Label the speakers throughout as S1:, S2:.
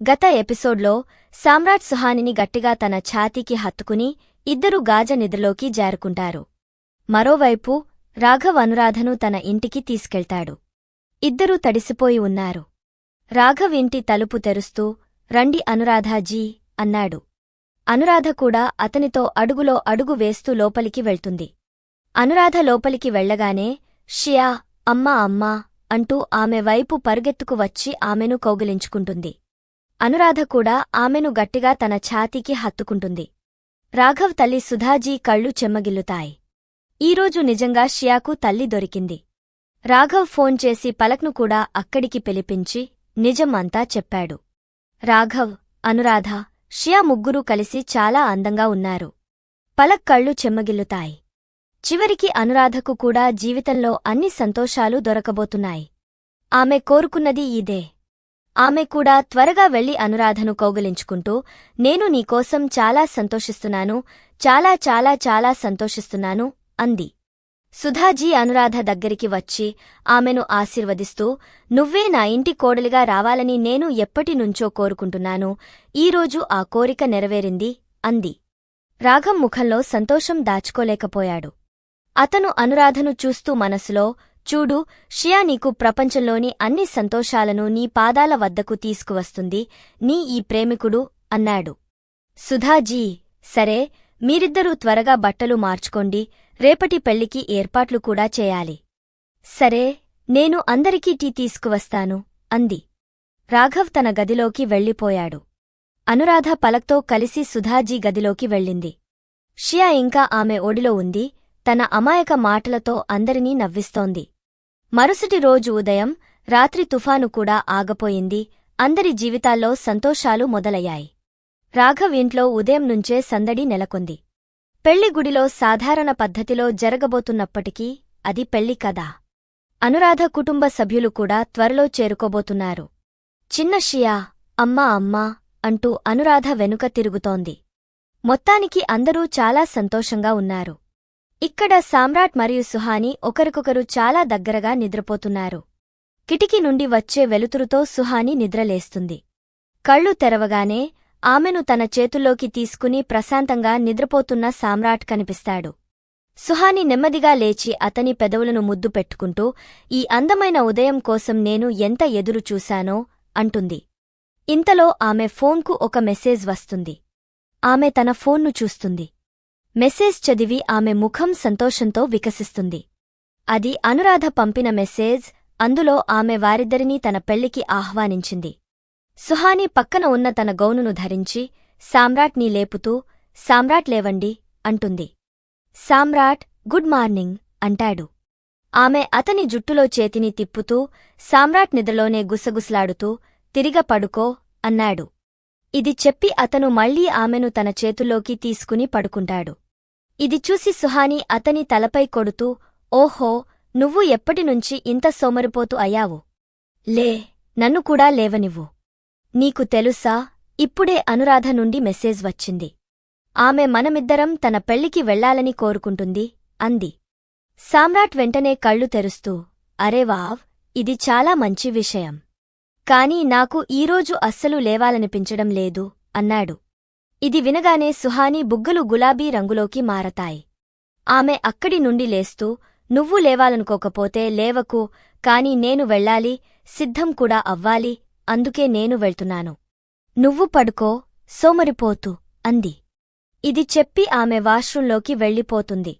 S1: గత ఎపిసోడ్లో సామ్రాట్ సుహానిని గట్టిగా తన ఛాతీకి హత్తుకుని ఇద్దరు గాజ నిద్రలోకి జారుకుంటారు. మరోవైపు రాఘవ్ అనురాధను తన ఇంటికి తీసుకెళ్తాడు. ఇద్దరూ తడిసిపోయి ఉన్నారు. రాఘవ్ ఇంటి తలుపు తెరుస్తూ రండి అనురాధాజీ అన్నాడు. అనురాధ కూడా అతనితో అడుగులో అడుగు వేస్తూ లోపలికి వెళ్తుంది. అనురాధ లోపలికి వెళ్ళగానే షియా అమ్మా అమ్మా అంటూ ఆమె వైపు పరుగెత్తుకు వచ్చి ఆమెను కౌగిలించుకుంటుంది. అనురాధ కూడా ఆమెను గట్టిగా తన ఛాతీకి హత్తుకుంటుంది. రాఘవ్ తల్లి సుధాజీ కళ్ళు చెమ్మగిల్లుతాయి. ఈరోజు నిజంగా షియాకు తల్లి దొరికింది. రాఘవ్ ఫోన్ చేసి పలక్ను కూడా అక్కడికి పిలిపించి నిజం అంతా చెప్పాడు. రాఘవ్ అనురాధ షియా ముగ్గురూ కలిసి చాలా అందంగా ఉన్నారు. పలక్ కళ్ళు చెమ్మగిల్లుతాయి. చివరికి అనురాధకు కూడా జీవితంలో అన్ని సంతోషాలు దొరకబోతున్నాయి. ఆమె కోరుకున్నది ఇదే. ఆమె కూడా త్వరగా వెళ్ళి అనురాధను కౌగలించుకుంటూ నేను నీకోసం చాలా సంతోషిస్తున్నాను చాలా చాలా చాలా సంతోషిస్తున్నాను అంది. సుధాజీ అనురాధ దగ్గరికి వచ్చి ఆమెను ఆశీర్వదిస్తూ నువ్వే నా ఇంటి కోడలిగా రావాలని నేను ఎప్పటినుంచో కోరుకుంటున్నాను ఈరోజు ఆ కోరిక నెరవేరింది అంది. రాఘం ముఖంలో సంతోషం దాచుకోలేకపోయాడు. అతను అనురాధను చూస్తూ మనసులో చూడు షియా నీకు ప్రపంచంలోని అన్ని సంతోషాలను నీ పాదాల వద్దకు తీసుకువస్తుంది నీ ఈ ప్రేమికుడు అన్నాడు. సుధాజీ సరే మీరిద్దరూ త్వరగా బట్టలు మార్చుకోండి రేపటి పెళ్ళికి ఏర్పాట్లు కూడా చేయాలి. సరే నేను అందరికీ టీ తీసుకువస్తాను అంది. రాఘవ్ తన గదిలోకి వెళ్ళిపోయాడు. అనురాధ పలక్తో కలిసి సుధాజీ గదిలోకి వెళ్ళింది. షియా ఇంకా ఆమె ఒడిలో ఉంది తన అమాయక మాటలతో అందరినీ నవ్విస్తోంది. మరుసటి రోజు ఉదయం రాత్రి తుఫాను కూడా ఆగపోయింది. అందరి జీవితాల్లో సంతోషాలు మొదలయ్యాయి. రాఘవ్ ఇంట్లో ఉదయం నుంచే సందడి నెలకొంది. పెళ్ళిగుడిలో సాధారణ పద్ధతిలో జరగబోతున్నప్పటికీ అది పెళ్ళి కదా అనురాధ కుటుంబ సభ్యులు కూడా త్వరలో చేరుకోబోతున్నారు. చిన్న షియా అమ్మా అమ్మా అంటూ అనురాధ వెనుక తిరుగుతోంది. మొత్తానికి అందరూ చాలా సంతోషంగా ఉన్నారు. ఇక్కడ సామ్రాట్ మరియు సుహాని ఒకరికొకరు చాలా దగ్గరగా నిద్రపోతున్నారు. కిటికీ నుండి వచ్చే వెలుతురుతో సుహాని నిద్రలేస్తుంది. కళ్ళు తెరవగానే ఆమెను తన చేతుల్లోకి తీసుకుని ప్రశాంతంగా నిద్రపోతున్న సామ్రాట్ కనిపిస్తాడు. సుహాని నెమ్మదిగా లేచి అతని పెదవులను ముద్దు పెట్టుకుంటూ ఈ అందమైన ఉదయం కోసం నేను ఎంత ఎదురు చూశానో అంటుంది. ఇంతలో ఆమె ఫోన్కు ఒక మెసేజ్ వస్తుంది. ఆమె తన ఫోన్ను చూస్తుంది. మెసేజ్ చదివి ఆమె ముఖం సంతోషంతో వికసిస్తుంది. అది అనురాధ పంపిన మెసేజ్ అందులో ఆమె వారిద్దరినీ తన పెళ్ళికి ఆహ్వానించింది. సుహాని పక్కన ఉన్న తన గౌనును ధరించి సామ్రాట్నీ లేపుతూ సామ్రాట్ లేవండి అంటుంది. సామ్రాట్ గుడ్ మార్నింగ్ అంటాడు. ఆమె అతని జుట్టులో చేతిని తిప్పుతూ సామ్రాట్ నిద్రలోనే గుసగుసలాడుతూ తిరిగ పడుకో అన్నాడు. ఇది చెప్పి అతను మళ్ళీ ఆమెను తన చేతుల్లోకి తీసుకుని పడుకుంటాడు. ఇది చూసి సుహాని అతని తలపై కొడుతూ ఓహో నువ్వు ఎప్పటినుంచి ఇంత సోమరిపోతూ అయ్యావు? లే నన్ను కూడా లేవనివ్వు. నీకు తెలుసా ఇప్పుడే అనురాధ నుండి మెసేజ్ వచ్చింది. ఆమె మనమిద్దరం తన పెళ్ళికి వెళ్ళాలని కోరుకుంటుంది అంది. సామ్రాట్ వెంటనే కళ్ళు తెరుస్తూ అరే వావ్ ఇది చాలా మంచి విషయం. కాని నాకు ఈరోజు అస్సలు లేవాలనిపించడం లేదు అన్నాడు. ఇది వినగానే సుహాని బుగ్గలు గులాబీ రంగులోకి మారతాయి. ఆమె అక్కడి నుండి లేస్తూ నువ్వు లేవాలనుకోకపోతే లేవకు కాని నేను వెళ్ళాలి సిద్ధం కూడా అవ్వాలి అందుకే నేను వెళ్తున్నాను. నువ్వు పడుకో సోమరిపోతూ అంది. ఇది చెప్పి ఆమె వాష్రూంలోకి వెళ్ళిపోతుంది.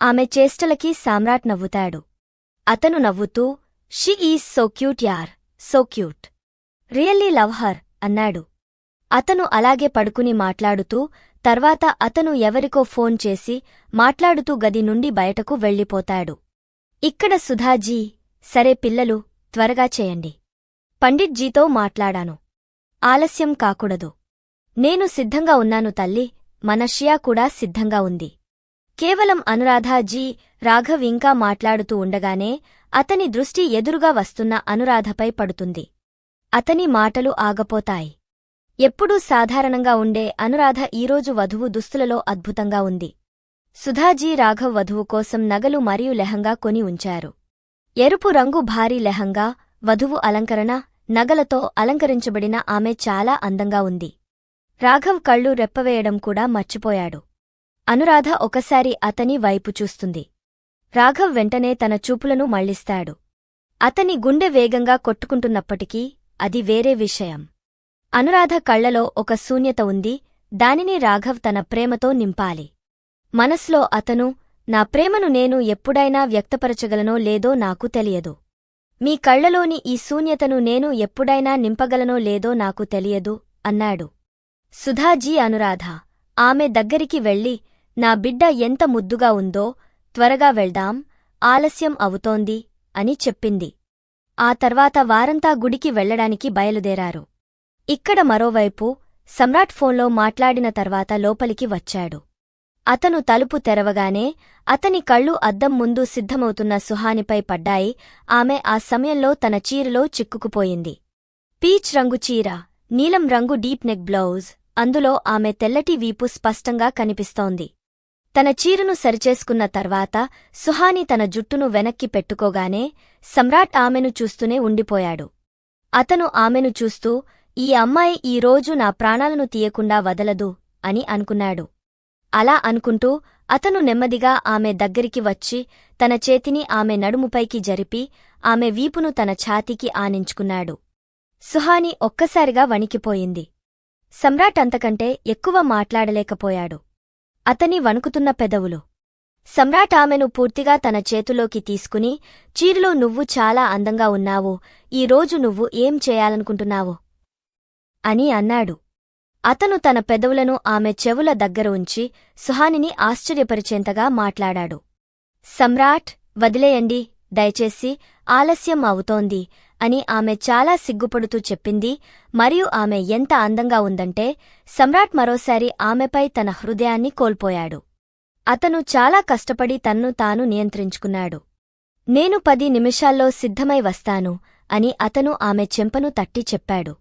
S1: ఆమె చేష్టలకి సామ్రాట్ నవ్వుతాడు. అతను నవ్వుతూ షీ ఈజ్ సో క్యూట్ యార్ so cute. Really love her అన్నాడు. అతను అలాగే పడుకుని మాట్లాడుతూ తర్వాత అతను ఎవరికో ఫోన్ చేసి మాట్లాడుతూ గది నుండి బయటకు వెళ్ళిపోతాడు. ఇక్కడ సుధాజీ సరే పిల్లలు త్వరగా చేయండి. పండిట్జీతో మాట్లాడాను. ఆలస్యం కాకూడదు. నేను సిద్ధంగా ఉన్నాను తల్లి మనష్యా కూడా సిద్ధంగా ఉంది. కేవలం అనురాధాజీ రాఘవ్ ఇంకా మాట్లాడుతూ ఉండగానే అతని దృష్టి ఎదురుగా వస్తున్న అనురాధపై పడుతుంది. అతని మాటలు ఆగపోతాయి. ఎప్పుడూ సాధారణంగా ఉండే అనురాధ ఈరోజు వధువు దుస్తులలో అద్భుతంగా ఉంది. సుధాజీ రాఘవ్ వధువు కోసం నగలు మరియు లెహంగా కొని ఉంచారు. ఎరుపు రంగు భారీ లెహంగా వధువు అలంకరణ నగలతో అలంకరించబడిన ఆమె చాలా అందంగా ఉంది. రాఘవ్ కళ్ళు రెప్పవేయడం కూడా మర్చిపోయాడు. అనురాధ ఒకసారి అతని వైపు చూస్తుంది. రాఘవ్ వెంటనే తన చూపులను మళ్ళిస్తాడు అతని గుండె వేగంగా కొట్టుకుంటున్నప్పటికీ అది వేరే విషయం. అనురాధ కళ్ళలో ఒక శూన్యత ఉంది. దానిని రాఘవ్ తన ప్రేమతో నింపాలి. మనస్లో అతను నా ప్రేమను నేను ఎప్పుడైనా వ్యక్తపరచగలనో లేదో నాకు తెలియదు. మీ కళ్ళలోని ఈ శూన్యతను నేను ఎప్పుడైనా నింపగలనో లేదో నాకు తెలియదు అన్నాడు. సుధాజీ అనురాధ ఆమె దగ్గరికి వెళ్ళి నా బిడ్డ ఎంత ముద్దుగా ఉందో త్వరగా వెళ్దాం ఆలస్యం అవుతోంది అని చెప్పింది. ఆ తర్వాత వారంతా గుడికి వెళ్ళడానికి బయలుదేరారు. ఇక్కడ మరోవైపు సమ్రాట్ ఫోన్లో మాట్లాడిన తర్వాత లోపలికి వచ్చాడు. అతను తలుపు తెరవగానే అతని కళ్ళు అద్దం ముందు సిద్ధమవుతున్న సుహానిపై పడ్డాయి. ఆమె ఆ సమయంలో తన చీరలో చిక్కుకుపోయింది. పీచ్ రంగు చీర నీలం రంగు డీప్ నెక్ బ్లౌజ్ అందులో ఆమె తెల్లటి వీపు స్పష్టంగా కనిపిస్తోంది. తన చీరను సరిచేసుకున్న తర్వాత సుహాని తన జుట్టును వెనక్కి పెట్టుకోగానే సమ్రాట్ ఆమెను చూస్తూనే ఉండిపోయాడు. అతను ఆమెను చూస్తూ ఈ అమ్మాయి ఈ రోజు నా ప్రాణాలను తీయకుండా వదలదు అని అనుకున్నాడు. అలా అనుకుంటూ అతను నెమ్మదిగా ఆమె దగ్గరికి వచ్చి తన చేతిని ఆమె నడుముపైకి జరిపి ఆమె వీపును తన ఛాతీకి ఆనించుకున్నాడు. సుహాని ఒక్కసారిగా వణికిపోయింది. సమ్రాట్ అంతకంటే ఎక్కువ మాట్లాడలేకపోయాడు. అతని వణుకుతున్న పెదవులు. సమ్రాట్ ఆమెను పూర్తిగా తన చేతులోకి తీసుకుని చీరలో నువ్వు చాలా అందంగా ఉన్నావు ఈరోజు నువ్వు ఏం చేయాలనుకుంటున్నావు? అని అన్నాడు. అతను తన పెదవులను ఆమె చెవుల దగ్గర ఉంచి సుహానిని ఆశ్చర్యపరిచేంతగా మాట్లాడాడు. సమ్రాట్ వదిలేయండి దయచేసి ఆలస్యం అవుతోంది అని ఆమె చాలా సిగ్గుపడుతూ చెప్పింది మరియు ఆమె ఎంత అందంగా ఉందంటే సమ్రాట్ మరోసారి ఆమెపై తన హృదయాన్ని కోల్పోయాడు. అతను చాలా కష్టపడి తన్ను తాను నియంత్రించుకున్నాడు. నేను పది నిమిషాల్లో సిద్ధమై వస్తాను అని అతను ఆమె చెంపను తట్టి చెప్పాడు.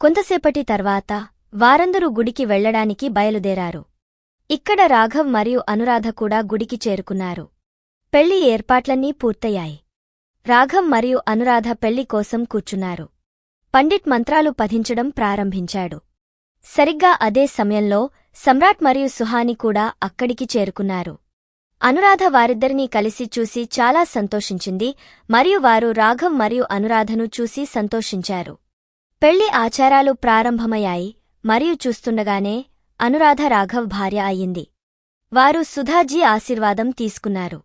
S1: కొంతసేపటి తర్వాత వారందరూ గుడికి వెళ్ళడానికి బయలుదేరారు. ఇక్కడ రాఘవ్ మరియు అనురాధ కూడా గుడికి చేరుకున్నారు. పెళ్ళి ఏర్పాట్లన్నీ పూర్తయ్యాయి. రాఘవ్ మరియు అనురాధ పెళ్ళి కోసం కూర్చున్నారు. పండిట్ మంత్రాలు పఠించడం ప్రారంభించాడు. సరిగ్గా అదే సమయంలో సమ్రాట్ మరియు సుహాని కూడా అక్కడికి చేరుకున్నారు. అనురాధ వారిద్దరినీ కలిసి చూసి చాలా సంతోషించింది మరియు వారు రాఘవ్ మరియు అనురాధను చూసి సంతోషించారు. పెళ్ళి ఆచారాలు ప్రారంభమయ్యాయి మరియు చూస్తుండగానే అనురాధ రాఘవ్ భార్య అయింది వారు సుధాజీ ఆశీర్వాదం తీసుకున్నారు.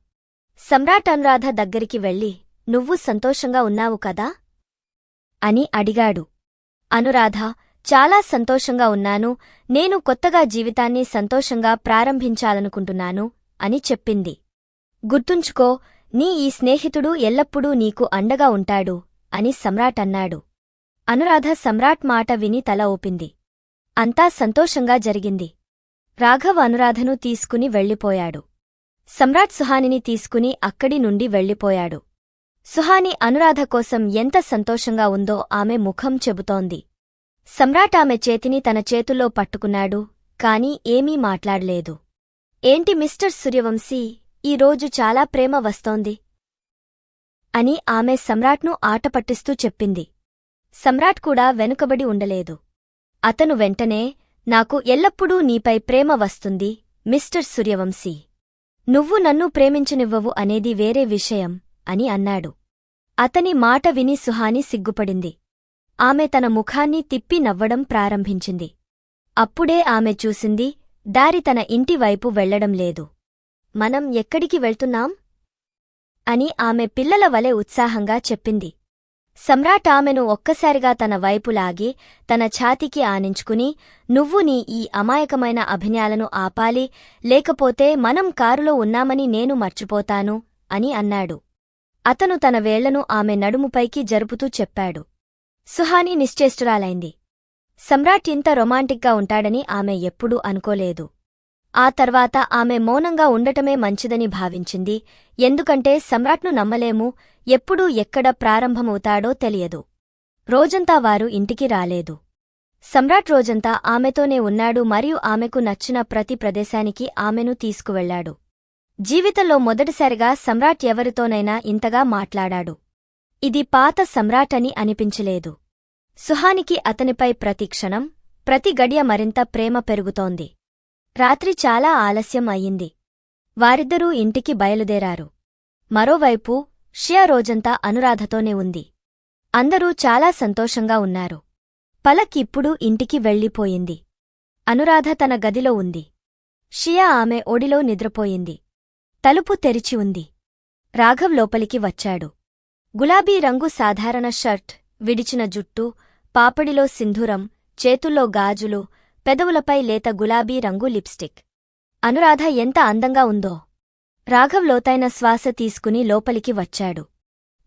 S1: సమ్రాట్ అనురాధ దగ్గరికి వెళ్ళి నువ్వు సంతోషంగా ఉన్నావు కదా అని అడిగాడు. అనురాధ చాలా సంతోషంగా ఉన్నాను. నేను కొత్తగా జీవితాన్ని సంతోషంగా ప్రారంభించాలనుకుంటున్నాను అని చెప్పింది. గుర్తుంచుకో నీ ఈ స్నేహితుడు ఎల్లప్పుడూ నీకు అండగా ఉంటాడు అని సమ్రాట్ అన్నాడు. అనురాధ సమ్రాట్ మాట విని తల ఊపింది. అంతా సంతోషంగా జరిగింది. రాఘవ్ అనురాధను తీసుకుని వెళ్ళిపోయాడు. సమ్రాట్ సుహానిని తీసుకుని అక్కడి నుండి వెళ్ళిపోయాడు. సుహాని అనురాధ కోసం ఎంత సంతోషంగా ఉందో ఆమె ముఖం చెబుతోంది. సమ్రాట్ ఆమె చేతిని తన చేతుల్లో పట్టుకున్నాడు కాని ఏమీ మాట్లాడలేదు. ఏంటి మిస్టర్ సూర్యవంశీ ఈరోజు చాలా ప్రేమ వస్తోంది? అని ఆమె సమ్రాట్ను ఆటపట్టిస్తూ చెప్పింది. సమ్రాట్ కూడా వెనుకబడి ఉండలేదు. అతను వెంటనే నాకు ఎల్లప్పుడూ నీపై ప్రేమ వస్తుంది మిస్టర్ సూర్యవంశీ. నువ్వు నన్ను ప్రేమించనివ్వవు అనేది వేరే విషయం అని అన్నాడు. అతని మాట విని సుహాని సిగ్గుపడింది. ఆమె తన ముఖాన్ని తిప్పి నవ్వడం ప్రారంభించింది. అప్పుడే ఆమె చూసింది దారి తన ఇంటివైపు వెళ్ళడం లేదు. మనం ఎక్కడికి వెళ్తున్నాం? అని ఆమె పిల్లల వలె ఉత్సాహంగా చెప్పింది. సమ్రాట్ ఆమెను ఒక్కసారిగా తన వైపు లాగి తన ఛాతికి ఆనించుకుని నువ్వు నీ ఈ అమాయకమైన అభినయాలను ఆపాలి లేకపోతే మనం కారులో ఉన్నామని నేను మర్చిపోతాను అని అన్నాడు. అతను తన వేళ్ళను ఆమె నడుముపైకి జరుపుతూ చెప్పాడు. సుహాని నిశ్చేష్టురాలైంది. సమ్రాట్ ఇంత రొమాంటిక్గా ఉంటాడని ఆమె ఎప్పుడూ అనుకోలేదు. ఆ తర్వాత ఆమె మౌనంగా ఉండటమే మంచిదని భావించింది. ఎందుకంటే సమ్రాట్ను నమ్మలేము ఎప్పుడూ ఎక్కడ ప్రారంభమవుతాడో తెలియదు. రోజంతా వారు ఇంటికి రాలేదు. సమ్రాట్ రోజంతా ఆమెతోనే ఉన్నాడు మరియు ఆమెకు నచ్చిన ప్రతి ప్రదేశానికి ఆమెను తీసుకువెళ్ళాడు జీవితంలో మొదటిసారిగా సమ్రాట్ ఎవరితోనైనా ఇంతగా మాట్లాడాడు. ఇది పాత సమ్రాట్ అని అనిపించలేదు. సుహానికి అతనిపై ప్రతి క్షణం ప్రతి గడియ మరింత ప్రేమ పెరుగుతోంది. రాత్రి చాలా ఆలస్యం అయింది వారిద్దరూ ఇంటికి బయలుదేరారు. మరోవైపు షియా రోజంతా అనురాధతోనే ఉంది. అందరూ చాలా సంతోషంగా ఉన్నారు. పలక్ ఇప్పుడు ఇంటికి వెళ్ళిపోయింది. అనురాధ తన గదిలో ఉంది. షియా ఆమె ఒడిలో నిద్రపోయింది. తలుపు తెరిచి ఉంది. రాఘవ్ లోపలికి వచ్చాడు. గులాబీ రంగు సాధారణ షర్ట్ విడిచిన జుట్టు పాపడిలో సింధూరం చేతుల్లో గాజులు పెదవులపై లేత గులాబీ రంగు లిప్స్టిక్. అనురాధ ఎంత అందంగా ఉందో. రాఘవ్ లోతైన శ్వాస తీసుకుని లోపలికి వచ్చాడు.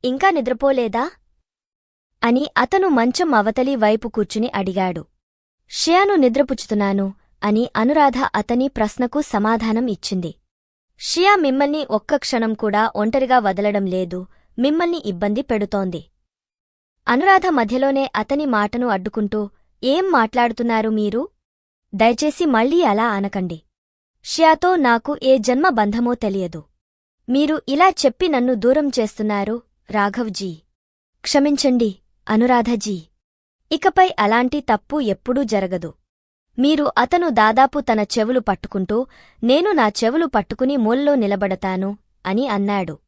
S1: ఇంకా నిద్రపోలేదా అని అతను మంచం అవతలి వైపు కూర్చుని అడిగాడు. షియాను నిద్రపుచ్చుతున్నాను అని అనురాధ అతని ప్రశ్నకు సమాధానం ఇచ్చింది. షియా మిమ్మల్ని ఒక్క క్షణం కూడా ఒంటరిగా వదలడం లేదు. మిమ్మల్ని ఇబ్బంది పెడుతోంది అనురాధ మధ్యలోనే అతని మాటను అడ్డుకుంటూ ఏం మాట్లాడుతున్నారు మీరు? దయచేసి మళ్ళీ అలా అనకండి. షియాతో నాకు ఏ జన్మ బంధమో తెలియదు. మీరు ఇలా చెప్పి నన్ను దూరం చేస్తున్నారు రాఘవ్జీ. క్షమించండి అనురాధజీ. ఇకపై అలాంటి తప్పు ఎప్పుడూ జరగదు. మీరు అతను దాదాపు తన చెవులు పట్టుకుంటూ నేను నా చెవులు పట్టుకుని మూల్లో నిలబడతాను అని అన్నాడు.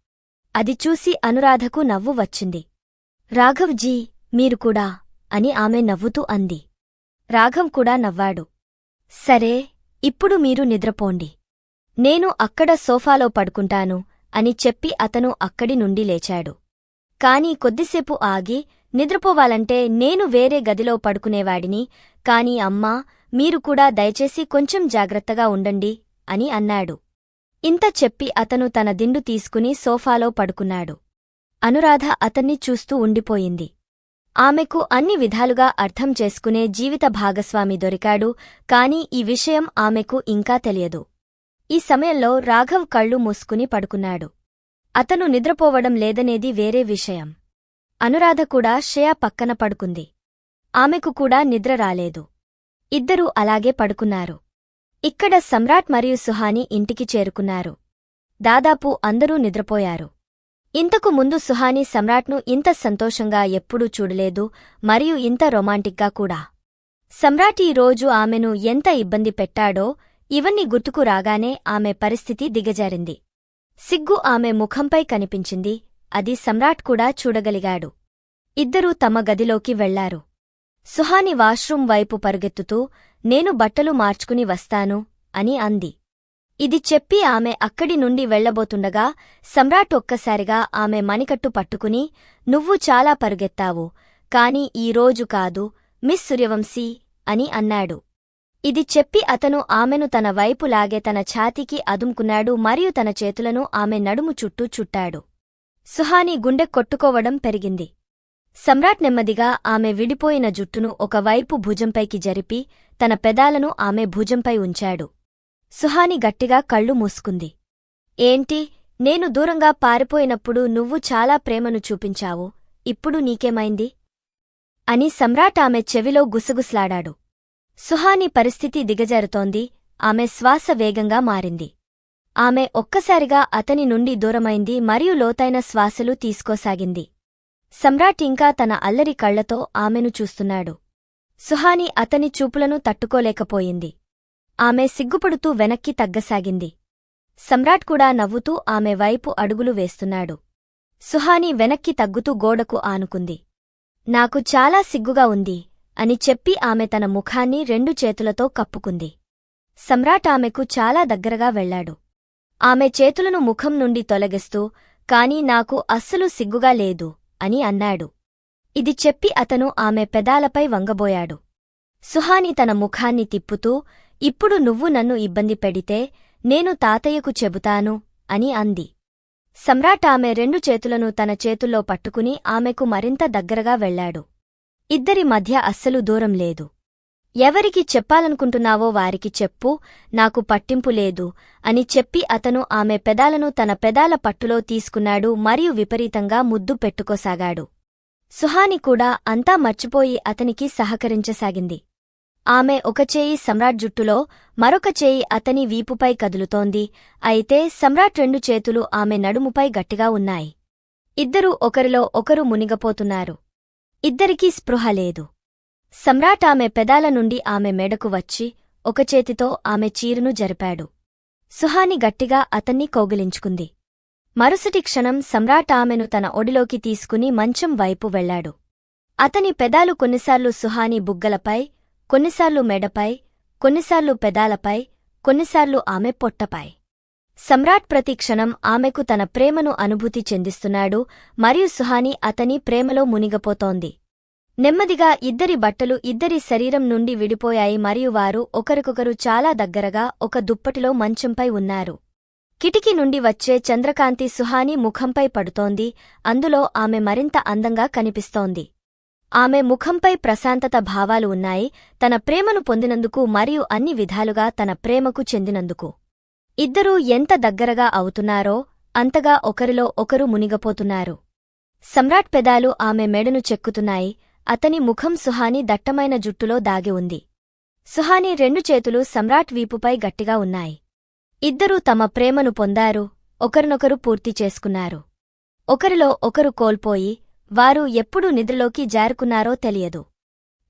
S1: అది చూసి అనురాధకు నవ్వు వచ్చింది. రాఘవ్జీ మీరు కూడా అని ఆమె నవ్వుతూ అంది. రాఘవ్ కూడా నవ్వాడు. సరే ఇప్పుడు మీరు నిద్రపోండి. నేను అక్కడ సోఫాలో పడుకుంటాను అని చెప్పి అతను అక్కడి నుండి లేచాడు. కాని కొద్దిసేపు ఆగి నిద్రపోవాలంటే నేను వేరే గదిలో పడుకునేవాడిని కాని అమ్మా మీరు కూడా దయచేసి కొంచెం జాగ్రత్తగా ఉండండి అని అన్నాడు. ఇంత చెప్పి అతను తన దిండు తీసుకుని సోఫాలో పడుకున్నాడు. అనురాధ అతన్ని చూస్తూ ఉండిపోయింది. ఆమెకు అన్ని విధాలుగా అర్థం చేసుకునే జీవిత భాగస్వామి దొరికాడు కాని ఈ విషయం ఆమెకు ఇంకా తెలియదు. ఈ సమయంలో రాఘవ్ కళ్ళు మూసుకుని పడుకున్నాడు. అతను నిద్రపోవడం లేదనేది వేరే విషయం. అనురాధ కూడా శ్రేయా పక్కన పడుకుంది. ఆమెకు కూడా నిద్ర రాలేదు. ఇద్దరూ అలాగే పడుకున్నారు. ఇక్కడ సమ్రాట్ మరియు సుహాని ఇంటికి చేరుకున్నారు. దాదాపు అందరూ నిద్రపోయారు. ఇంతకు ముందు సుహాని సమ్రాట్ను ఇంత సంతోషంగా ఎప్పుడూ చూడలేదు మరియు ఇంత రొమాంటిక్గా కూడా. సమ్రాట్ ఈ రోజు ఆమెను ఎంత ఇబ్బంది పెట్టాడో ఇవన్నీ గుర్తుకు రాగానే ఆమె పరిస్థితి దిగజారింది. సిగ్గు ఆమె ముఖంపై కనిపించింది అది సమ్రాట్ కూడా చూడగలిగాడు. ఇద్దరూ తమ గదిలోకి వెళ్ళారు. సుహాని వాష్రూం వైపు పరుగెత్తుతూ నేను బట్టలు మార్చుకుని వస్తాను అని అంది. ఇది చెప్పి ఆమె అక్కడి నుండి వెళ్ళబోతుండగా సమ్రాట్ ఒక్కసారిగా ఆమె మణికట్టు పట్టుకుని నువ్వు చాలా పరుగెత్తావు కాని ఈ రోజు కాదు మిస్ సూర్యవంశీ అని అన్నాడు. ఇది చెప్పి అతను ఆమెను తన వైపు లాగే తన ఛాతీకి అదుముకున్నాడు మరియు తన చేతులను ఆమె నడుము చుట్టూ చుట్టాడు. సుహాని గుండె కొట్టుకోవడం పెరిగింది. సమ్రాట్ నెమ్మదిగా ఆమె విడిపోయిన జుట్టును ఒకవైపు భుజంపైకి జరిపి తన పెదాలను ఆమె భుజంపై ఉంచాడు. సుహాని గట్టిగా కళ్ళు మూసుకుంది. ఏంటి నేను దూరంగా పారిపోయినప్పుడు నువ్వు చాలా ప్రేమను చూపించావు ఇప్పుడు నీకేమైంది? అని సమ్రాట్ ఆమె చెవిలో గుసగుసలాడాడు. సుహాని పరిస్థితి దిగజారుతోంది ఆమె శ్వాస వేగంగా మారింది. ఆమె ఒక్కసారిగా అతని నుండి దూరమైంది మరియు లోతైన శ్వాసలు తీసుకోసాగింది. సమ్రాట్ ఇంకా తన అల్లరి కళ్ళతో ఆమెను చూస్తున్నాడు. సుహాని అతని చూపులను తట్టుకోలేకపోయింది. ఆమె సిగ్గుపడుతూ వెనక్కి తగ్గసాగింది. సమ్రాట్ కూడా నవ్వుతూ ఆమె వైపు అడుగులు వేస్తున్నాడు. సుహాని వెనక్కి తగ్గుతూ గోడకు ఆనుకుంది. నాకు చాలా సిగ్గుగా ఉంది అని చెప్పి ఆమె తన ముఖాన్ని రెండు చేతులతో కప్పుకుంది. సమ్రాట్ ఆమెకు చాలా దగ్గరగా వెళ్ళాడు ఆమె చేతులను ముఖం నుండి తొలగిస్తూ కాని నాకు అస్సలు సిగ్గుగా లేదు అని అన్నాడు. ఇది చెప్పి అతను ఆమె పెదాలపై వంగబోయాడు. సుహాని తన ముఖాన్ని తిప్పుతూ ఇప్పుడు నువ్వు నన్ను ఇబ్బంది పెడితే నేను తాతయ్యకు చెబుతాను అని అంది. సమ్రాట్ ఆమె రెండు చేతులను తన చేతుల్లో పట్టుకుని ఆమెకు మరింత దగ్గరగా వెళ్ళాడు ఇద్దరి మధ్య అస్సలు దూరం లేదు. ఎవరికి చెప్పాలనుకుంటున్నావో వారికి చెప్పు నాకు పట్టింపు లేదు అని చెప్పి అతను ఆమె పెదాలను తన పెదాల పట్టులో తీసుకున్నాడు మరియు విపరీతంగా ముద్దు పెట్టుకోసాగాడు. సుహాని కూడా అంతా మర్చిపోయి అతనికి సహకరించసాగింది. ఆమె ఒక చేయి సమ్రాట్ జుట్టులో మరొక చేయి అతని వీపుపై కదులుతోంది. అయితే సమ్రాట్ రెండు చేతులు ఆమె నడుముపై గట్టిగా ఉన్నాయి. ఇద్దరూ ఒకరిలో ఒకరు మునిగపోతున్నారు. ఇద్దరికీ స్పృహ లేదు. సమ్రాట్ ఆమె పెదాల నుండి ఆమె మెడకు వచ్చి ఒక చేతితో ఆమె చీరును జరిపాడు. సుహాని గట్టిగా అతన్ని కౌగిలించుకుంది. మరుసటి క్షణం సమ్రాట్ ఆమెను తన ఒడిలోకి తీసుకుని మంచం వైపు వెళ్ళాడు. అతని పెదాలు కొన్నిసార్లు సుహాని బుగ్గలపై కొన్నిసార్లు మెడపై కొన్నిసార్లు పెదాలపై కొన్నిసార్లు ఆమె పొట్టపై. సమ్రాట్ ప్రతి క్షణం ఆమెకు తన ప్రేమను అనుభూతి చెందిస్తున్నాడు మరియు సుహాని అతని ప్రేమలో మునిగపోతోంది. నెమ్మదిగా ఇద్దరి బట్టలు ఇద్దరి శరీరం నుండి విడిపోయాయి మరియు వారు ఒకరికొకరు చాలా దగ్గరగా ఒక దుప్పటిలో మంచంపై ఉన్నారు. కిటికీ నుండి వచ్చే చంద్రకాంతి సుహాని ముఖంపై పడుతోంది అందులో ఆమె మరింత అందంగా కనిపిస్తోంది. ఆమె ముఖంపై ప్రశాంతత భావాలు ఉన్నాయి తన ప్రేమను పొందినందుకు మరియు అన్ని విధాలుగా తన ప్రేమకు చెందినందుకు. ఇద్దరూ ఎంత దగ్గరగా అవుతున్నారో అంతగా ఒకరిలో ఒకరు మునిగపోతున్నారు. సమ్రాట్ పెదాలు ఆమె మెడను చెక్కుతున్నాయి అతని ముఖం సుహాని దట్టమైన జుట్టులో దాగి ఉంది. సుహాని రెండు చేతులు సమ్రాట్ వీపుపై గట్టిగా ఉన్నాయి. ఇద్దరూ తమ ప్రేమను పొందారు ఒకరినొకరు పూర్తి చేసుకున్నారు. ఒకరిలో ఒకరు కోల్పోయి వారు ఎప్పుడు నిద్రలోకి జారుకున్నారో తెలియదు.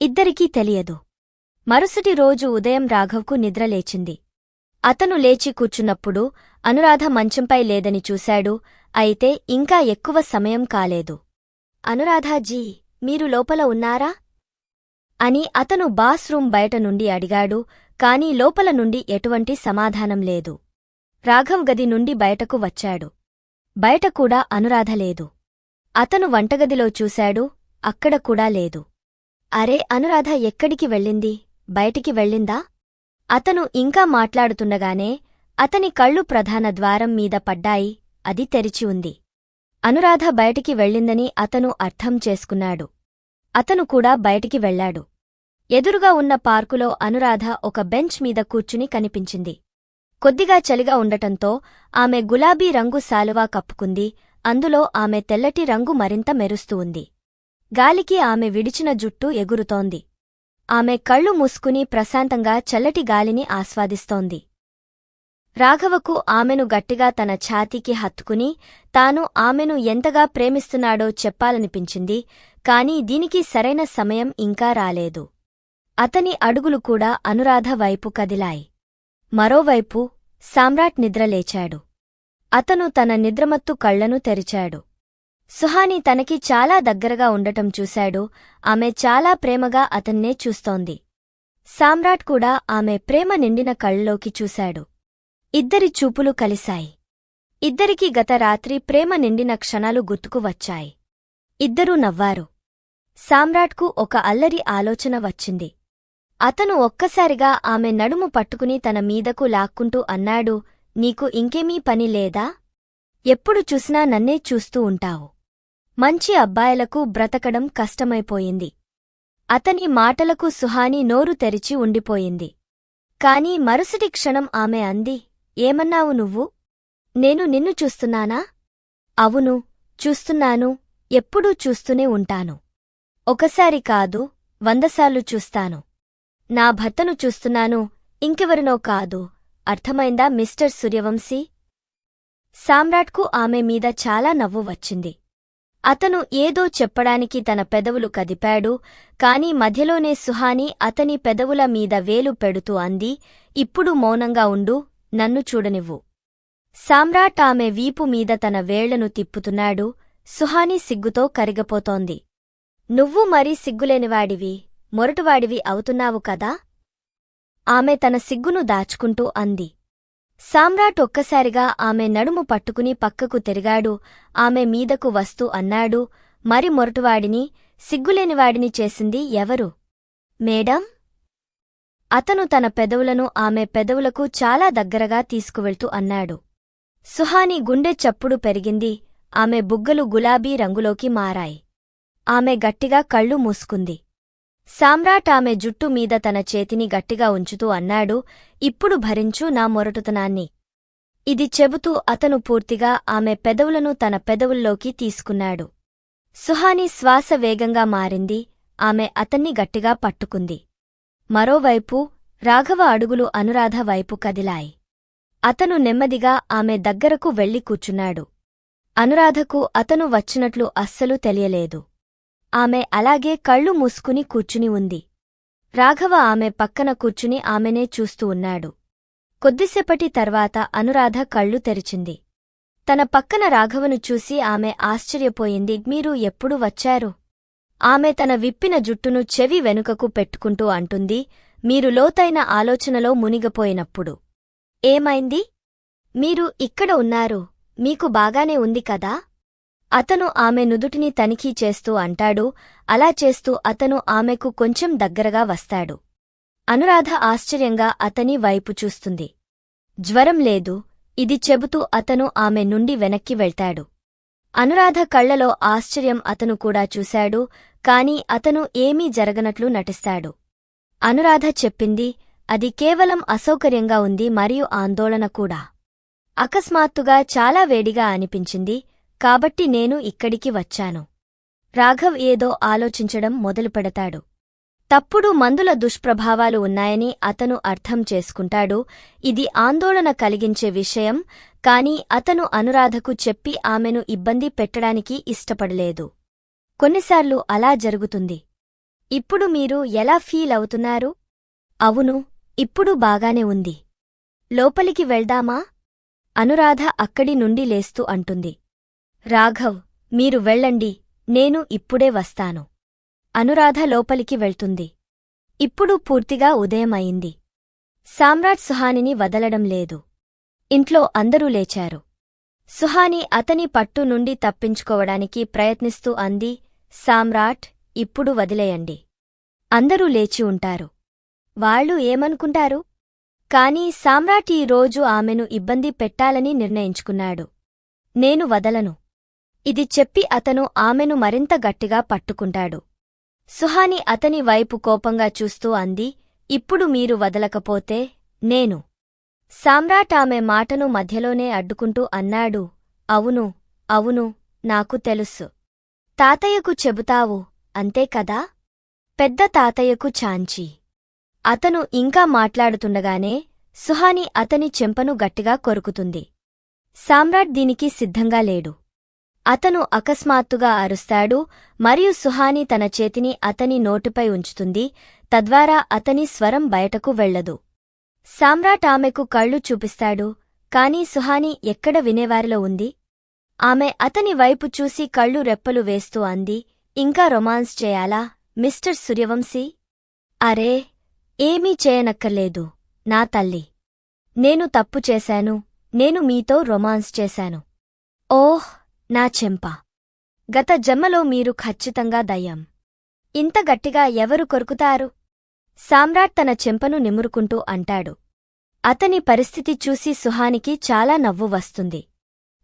S1: ఇద్దరికీ తెలియదు. మరుసటి రోజు ఉదయం రాఘవ్కు నిద్రలేచింది అతను లేచి కూర్చున్నప్పుడు అనురాధ మంచంపై లేదని చూశాడు అయితే ఇంకా ఎక్కువ సమయం కాలేదు. అనురాధాజీ మీరు లోపల ఉన్నారా? అని అతను బాస్రూం బయట నుండి అడిగాడు కాని లోపల నుండి ఎటువంటి సమాధానం లేదు. రాఘవ్ గది నుండి బయటకు వచ్చాడు. బయట కూడా అనురాధ లేదు. అతను వంటగదిలో చూశాడు అక్కడ కూడా లేదు. అరే అనురాధ ఎక్కడికి వెళ్ళింది? బయటికి వెళ్ళిందా? అతను ఇంకా మాట్లాడుతుండగానే అతని కళ్ళు ప్రధాన ద్వారం మీద పడ్డాయి అది తెరిచి ఉంది. అనురాధ బయటికి వెళ్ళిందని అతను అర్థం చేసుకున్నాడు. అతను కూడా బయటికి వెళ్ళాడు ఎదురుగా ఉన్న పార్కులో అనురాధ ఒక బెంచ్ మీద కూర్చుని కనిపించింది. కొద్దిగా చలిగా ఉండటంతో ఆమె గులాబీ రంగు శాలువా కప్పుకుంది అందులో ఆమె తెల్లటి రంగు మరింత మెరుస్తూ ఉంది. గాలికి ఆమె విడిచిన జుట్టు ఎగురుతోంది. ఆమె కళ్ళు మూసుకుని ప్రశాంతంగా చల్లటి గాలిని ఆస్వాదిస్తోంది. రాఘవకు ఆమెను గట్టిగా తన ఛాతీకి హత్తుకుని తాను ఆమెను ఎంతగా ప్రేమిస్తున్నాడో చెప్పాలనిపించింది కాని దీనికి సరైన సమయం ఇంకా రాలేదు. అతని అడుగులు కూడా అనురాధ వైపు కదిలాయి. మరోవైపు సామ్రాట్ నిద్రలేచాడు. అతను తన నిద్రమత్తు కళ్ళను తెరిచాడు. సుహాని తనకి చాలా దగ్గరగా ఉండటం చూశాడు. ఆమె చాలా ప్రేమగా అతన్నే చూస్తోంది. సామ్రాట్ కూడా ఆమె ప్రేమ నిండిన కళ్ళలోకి చూశాడు. ఇద్దరి చూపులు కలిశాయి. ఇద్దరికీ గత రాత్రి ప్రేమ నిండిన క్షణాలు గుర్తుకు వచ్చాయి. ఇద్దరూ నవ్వారు. సామ్రాట్కు ఒక అల్లరి ఆలోచన వచ్చింది. అతను ఒక్కసారిగా ఆమె నడుము పట్టుకుని తన మీదకు లాక్కుంటూ అన్నాడు నీకు ఇంకేమీ పని లేదా? ఎప్పుడు చూసినా నన్నే చూస్తూ ఉంటావు. మంచి అబ్బాయిలకు బ్రతకడం కష్టమైపోయింది. అతని మాటలకు సుహాని నోరు తెరిచి ఉండిపోయింది. కాని మరుసటి క్షణం ఆమె అంది ఏమన్నావు నువ్వు? నేను నిన్ను చూస్తున్నానా? అవును చూస్తున్నాను ఎప్పుడూ చూస్తూనే ఉంటాను. ఒకసారి కాదు వందసార్లు చూస్తాను. నా భర్తను చూస్తున్నాను ఇంకెవరినో కాదు అర్థమైందా మిస్టర్ సూర్యవంశీ? సామ్రాట్కు ఆమె మీద చాలా నవ్వు వచ్చింది. అతను ఏదో చెప్పడానికి తన పెదవులు కదిపాడు కాని మధ్యలోనే సుహాని అతని పెదవుల మీద వేలు పెడుతూ అంది ఇప్పుడు మౌనంగా ఉండు నన్ను చూడనివ్వు. సామ్రాట్ ఆమె వీపు మీద తన వేళ్ళను తిప్పుతున్నాడు సుహాని సిగ్గుతో కరిగపోతోంది. నువ్వు మరీ సిగ్గులేనివాడివి మొరటువాడివి అవుతున్నావు కదా? ఆమె తన సిగ్గును దాచుకుంటూ అంది. సామ్రాట్ ఒక్కసారిగా ఆమె నడుము పట్టుకుని పక్కకు తిరిగాడు. ఆమె మీదకు వస్తూ అన్నాడు మరి మొరటువాడిని సిగ్గులేనివాడిని చేసింది ఎవరు? మేడం? అతను తన పెదవులను ఆమె పెదవులకు చాలా దగ్గరగా తీసుకువెళ్తూ అన్నాడు. సుహాని గుండె చప్పుడు పెరిగింది. ఆమె బుగ్గలు గులాబీ రంగులోకి మారాయి. ఆమె గట్టిగా కళ్ళు మూసుకుంది. సామ్రాట్ ఆమె జుట్టు మీద తన చేతిని గట్టిగా ఉంచుతూ అన్నాడు ఇప్పుడు భరించు నా మొరటుతనాన్ని ఇది చెబుతూ అతను పూర్తిగా ఆమె పెదవులను తన పెదవుల్లోకి తీసుకున్నాడు. సుహాని శ్వాస వేగంగా మారింది ఆమె అతన్ని గట్టిగా పట్టుకుంది. మరోవైపు రాఘవ అడుగులు అనురాధ వైపు కదిలాయి. అతను నెమ్మదిగా ఆమె దగ్గరకు వెళ్ళి కూర్చున్నాడు. అనురాధకు అతను వచ్చినట్లు అస్సలు తెలియలేదు. ఆమె అలాగే కళ్ళు మూసుకుని కూర్చుని ఉంది. రాఘవ ఆమె పక్కన కూర్చుని ఆమెనే చూస్తూ ఉన్నాడు. కొద్దిసేపటి తర్వాత అనురాధ కళ్ళు తెరిచింది. తన పక్కన రాఘవను చూసి ఆమె ఆశ్చర్యపోయింది మీరు ఎప్పుడు వచ్చారు? ఆమె తన విప్పిన జుట్టును చెవి వెనుకకు పెట్టుకుంటూ అంటుంది మీరు లోతైన ఆలోచనలో మునిగపోయినప్పుడు. ఏమైంది? మీరు ఇక్కడ ఉన్నారు మీకు బాగానే ఉంది కదా? అతను ఆమె నుదుటిని తనిఖీ చేస్తూ అంటాడు అలా చేస్తూ అతను ఆమెకు కొంచెం దగ్గరగా వస్తాడు. అనురాధ ఆశ్చర్యంగా అతని వైపు చూస్తుంది. జ్వరం లేదు ఇది చెబుతూ అతను ఆమె నుండి వెనక్కి వెళ్తాడు. అనురాధ కళ్ళలో ఆశ్చర్యం అతను కూడా చూశాడు కాని అతను ఏమీ జరగనట్లు నటిస్తాడు. అనురాధ చెప్పింది అది కేవలం అసౌకర్యంగా ఉంది మరియు ఆందోళన కూడా. అకస్మాత్తుగా చాలా వేడిగా అనిపించింది కాబట్టి నేను ఇక్కడికి వచ్చాను. రాఘవ్ ఏదో ఆలోచించడం మొదలుపెడతాడు తప్పుడు మందుల దుష్ప్రభావాలు ఉన్నాయని అతను అర్థం చేసుకుంటాడు. ఇది ఆందోళన కలిగించే విషయం కాని అతను అనురాధకు చెప్పి ఆమెను ఇబ్బంది పెట్టడానికి ఇష్టపడలేదు. కొన్నిసార్లు అలా జరుగుతుంది. ఇప్పుడు మీరు ఎలా ఫీల్ అవుతున్నారు? అవును ఇప్పుడు బాగానే ఉంది. లోపలికి వెళ్దామా? అనురాధ అక్కడి నుండి లేస్తూ అంటుంది. రాఘవ్ మీరు వెళ్ళండి నేను ఇప్పుడే వస్తాను. అనురాధ లోపలికి వెళ్తుంది. ఇప్పుడు పూర్తిగా ఉదయం అయింది సామ్రాట్ సుహానిని వదలడం లేదు. ఇంట్లో అందరూ లేచారు. సుహాని అతని పట్టు నుండి తప్పించుకోవడానికి ప్రయత్నిస్తూ అంది సామ్రాట్ ఇప్పుడు వదిలేయండి. అందరూ లేచి ఉంటారు. వాళ్ళు ఏమనుకుంటారు? కాని సామ్రాట్ ఈ రోజు ఆమెను ఇబ్బంది పెట్టాలని నిర్ణయించుకున్నాడు. నేను వదలను. ఇది చెప్పి అతను ఆమెను మరింత గట్టిగా పట్టుకుంటాడు. సుహాని అతని వైపు కోపంగా చూస్తూ అంది ఇప్పుడు మీరు వదలకపోతే నేను సామ్రాట్ ఆమె మాటను మధ్యలోనే అడ్డుకుంటూ అన్నాడు అవును అవును నాకు తెలుసు. తాతయ్యకు చెబుతావు అంతే కదా? పెద్ద తాతయ్యకు ఛాంచి. అతను ఇంకా మాట్లాడుతుండగానే సుహాని అతని చెంపను గట్టిగా కొరుకుతుంది. సామ్రాట్ దీనికి సిద్ధంగా లేడు. అతను అకస్మాత్తుగా అరుస్తాడు మరియు సుహాని తన చేతిని అతని నోటిపై ఉంచుతుంది తద్వారా అతని స్వరం బయటకు వెళ్ళదు సామ్రాట్ ఆమెకు కళ్ళు చూపిస్తాడు కాని సుహాని ఎక్కడ వినేవారిలో ఉంది? ఆమె అతని వైపు చూసి కళ్ళు రెప్పలు వేస్తూ అంది ఇంకా రొమాన్స్ చేయాలా మిస్టర్ సూర్యవంశీ? అరే ఏమీ చేయనక్కర్లేదు నా తల్లి. నేను తప్పు చేశాను నేను మీతో రొమాన్స్ చేశాను. ఓహ్ నా చెంప. గత జన్మలో మీరు ఖచ్చితంగా దయ్యం. ఇంత గట్టిగా ఎవరు కొరుకుతారు? సామ్రాట్ తన చెంపను నిమురుకుంటూ అంటాడు. అతని పరిస్థితి చూసి సుహానికి చాలా నవ్వు వస్తుంది.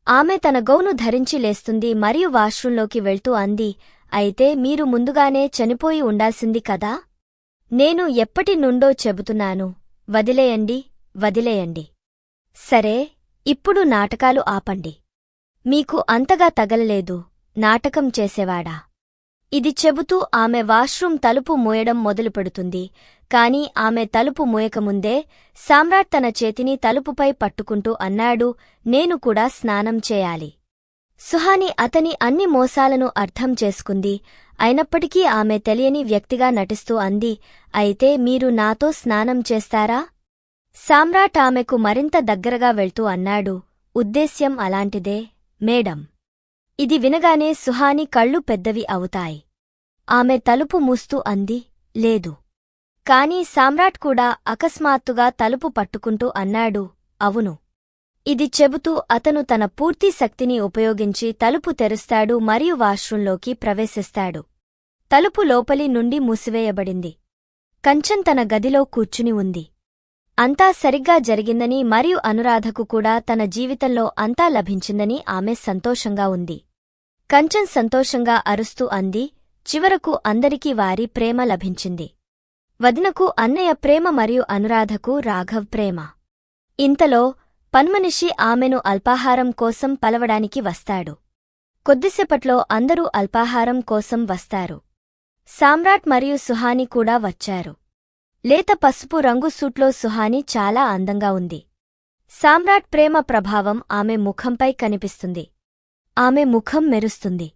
S1: ఆమె తన గౌను ధరించి లేస్తుంది మరియు వాష్రూంలోకి వెళ్తూ అంది అయితే మీరు ముందుగానే చనిపోయి ఉండాల్సింది కదా? నేను ఎప్పటి నుండో చెబుతున్నాను వదిలేయండి వదిలేయండి. సరే ఇప్పుడు నాటకాలు ఆపండి. మీకు అంతగా తగలలేదు నాటకం చేసేవాడా? ఇది చెబుతూ ఆమె వాష్రూమ్ తలుపు మోయడం మొదలుపెడుతుంది కాని ఆమె తలుపు మూయకముందే సామ్రాట్ తన చేతిని తలుపుపై పట్టుకుంటూ అన్నాడు నేను కూడా స్నానం చేయాలి. సుహాని అతని అన్ని మోసాలను అర్థం చేసుకుంది అయినప్పటికీ ఆమె తెలియని వ్యక్తిగా నటిస్తూ అంది అయితే మీరు నాతో స్నానం చేస్తారా? సామ్రాట్ ఆమెకు మరింత దగ్గరగా వెళ్తూ అన్నాడు ఉద్దేశ్యం అలాంటిదే. మేడం ఇది వినగానే సుహాని కళ్ళు పెద్దవి అవుతాయి. ఆమె తలుపు మూస్తూ అంది లేదు. కాని సామ్రాట్ కూడా అకస్మాత్తుగా తలుపు పట్టుకుంటూ అన్నాడు అవును. ఇది చెబుతూ అతను తన పూర్తి శక్తిని ఉపయోగించి తలుపు తెరుస్తాడు మరియు వాష్రూంలోకి ప్రవేశిస్తాడు. తలుపు లోపలి నుండి మూసివేయబడింది. కంచన్ తన గదిలో కూర్చుని ఉంది. అంతా సరిగ్గా జరిగిందని మరియు అనురాధకు కూడా తన జీవితంలో అంతా లభించిందని ఆమె సంతోషంగా ఉంది. కంచన్ సంతోషంగా అరుస్తూ అంది చివరకు అందరికీ వారి ప్రేమ లభించింది. వదినకు అన్నయ్య ప్రేమ మరియు అనురాధకు రాఘవ్ ప్రేమ. ఇంతలో పన్మనిషి ఆమెను అల్పాహారం కోసం పలవడానికి వస్తాడు. కొద్దిసేపట్లో అందరూ అల్పాహారం కోసం వస్తారు. సామ్రాట్ మరియు సుహాని కూడా వచ్చారు. లేత పసుపు రంగు సూట్లో సుహాని చాలా అందంగా ఉంది. సామ్రాట్ ప్రేమ ప్రభావం ఆమె ముఖంపై కనిపిస్తుంది. ఆమె ముఖం మెరుస్తుంది.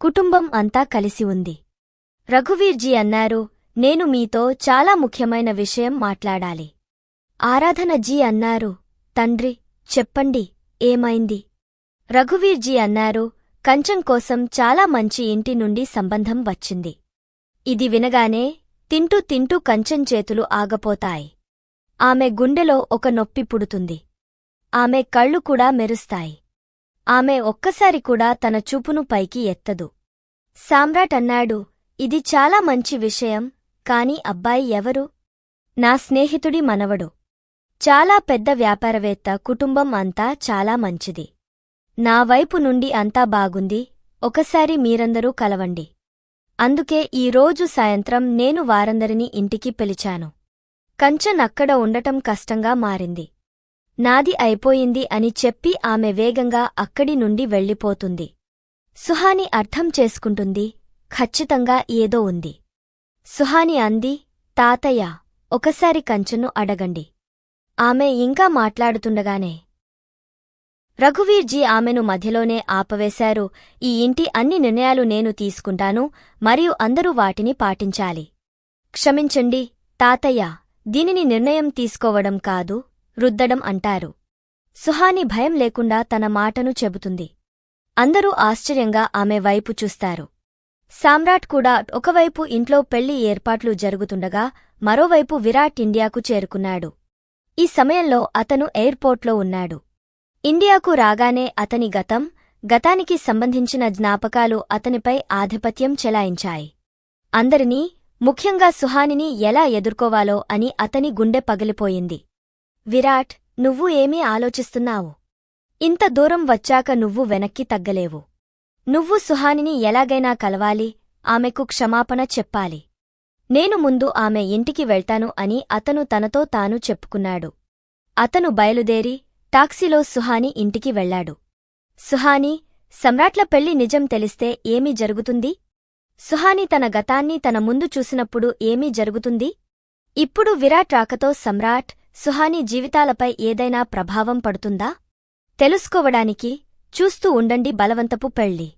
S1: కుటుంబం అంతా కలిసి ఉంది. రఘువీర్జీ అన్నారు నేను మీతో చాలా ముఖ్యమైన విషయం మాట్లాడాలి. ఆరాధనజీ అన్నారు తండ్రి చెప్పండి ఏమైంది? రఘువీర్జీ అన్నారు కంచం కోసం చాలా మంచి ఇంటి నుండి సంబంధం వచ్చింది. ఇది వినగానే తింటూ తింటూ కంచెం చేతులు ఆగపోతాయి. ఆమె గుండెలో ఒక నొప్పి పుడుతుంది. ఆమె కళ్ళు కూడా మెరుస్తాయి. ఆమె ఒక్కసారి కూడా తన చూపును పైకి ఎత్తదు. సామ్రాట్ అన్నాడు ఇది చాలా మంచి విషయం కాని అబ్బాయి ఎవరు? నా స్నేహితుడి మనవడు. చాలా పెద్ద వ్యాపారవేత్త కుటుంబం అంతా చాలా మంచిది. నా వైపు నుండి అంతా బాగుంది ఒకసారి మీరందరూ కలవండి. అందుకే ఈ రోజు సాయంత్రం నేను వారందరినీ ఇంటికి పిలిచాను. కంచెనక్కడ ఉండటం కష్టంగా మారింది. నాది అయిపోయింది అని చెప్పి ఆమె వేగంగా అక్కడి నుండి వెళ్ళిపోతుంది. సుహాని అర్థం చేసుకుంటుంది ఖచ్చితంగా ఏదో ఉంది. సుహాని అంది తాతయ్య ఒకసారి కంచను అడగండి. ఆమె ఇంకా మాట్లాడుతుండగానే రఘువీర్జీ ఆమెను మధ్యలోనే ఆపవేశారు. ఈ ఇంటి అన్ని నిర్ణయాలు నేను తీసుకుంటాను మరియు అందరూ వాటిని పాటించాలి. క్షమించండి తాతయ్య దీనిని నిర్ణయం తీసుకోవడం కాదు రుద్దడం అంటారు. సుహాని భయం లేకుండా తన మాటను చెబుతుంది. అందరూ ఆశ్చర్యంగా ఆమె వైపు చూస్తారు. సామ్రాట్ కూడా ఒకవైపు ఇంట్లో పెళ్ళి ఏర్పాట్లు జరుగుతుండగా మరోవైపు విరాట్ ఇండియాకు చేరుకున్నాడు. ఈ సమయంలో అతను ఎయిర్పోర్ట్లో ఉన్నాడు. ఇండియాకు రాగానే అతని గతం గతానికి సంబంధించిన జ్ఞాపకాలు అతనిపై ఆధిపత్యం చెలాయించాయి. అందరినీ ముఖ్యంగా సుహానిని ఎలా ఎదుర్కోవాలో అని అతని గుండె పగిలిపోయింది. విరాట్ నువ్వు ఏమీ ఆలోచిస్తున్నావు? ఇంత దూరం వచ్చాక నువ్వు వెనక్కి తగ్గలేవు. నువ్వు సుహానిని ఎలాగైనా కలవాలి ఆమెకు క్షమాపణ చెప్పాలి. నేను ముందు ఆమె ఇంటికి వెళ్తాను అని అతను తనతో తాను చెప్పుకున్నాడు. అతను బయలుదేరి టాక్సీలో సుహాని ఇంటికి వెళ్ళాడు సుహాని సమ్రాట్ల పెళ్ళి నిజం తెలిస్తే ఏమీ జరుగుతుంది? సుహాని తన గతాన్ని తన ముందు చూసినప్పుడు ఏమీ జరుగుతుంది? ఇప్పుడు విరాట్ రాకతో సమ్రాట్ సుహాని జీవితాలపై ఏదైనా ప్రభావం పడుతుందా? తెలుసుకోవడానికి చూస్తూ ఉండండి బలవంతపు పెళ్ళి.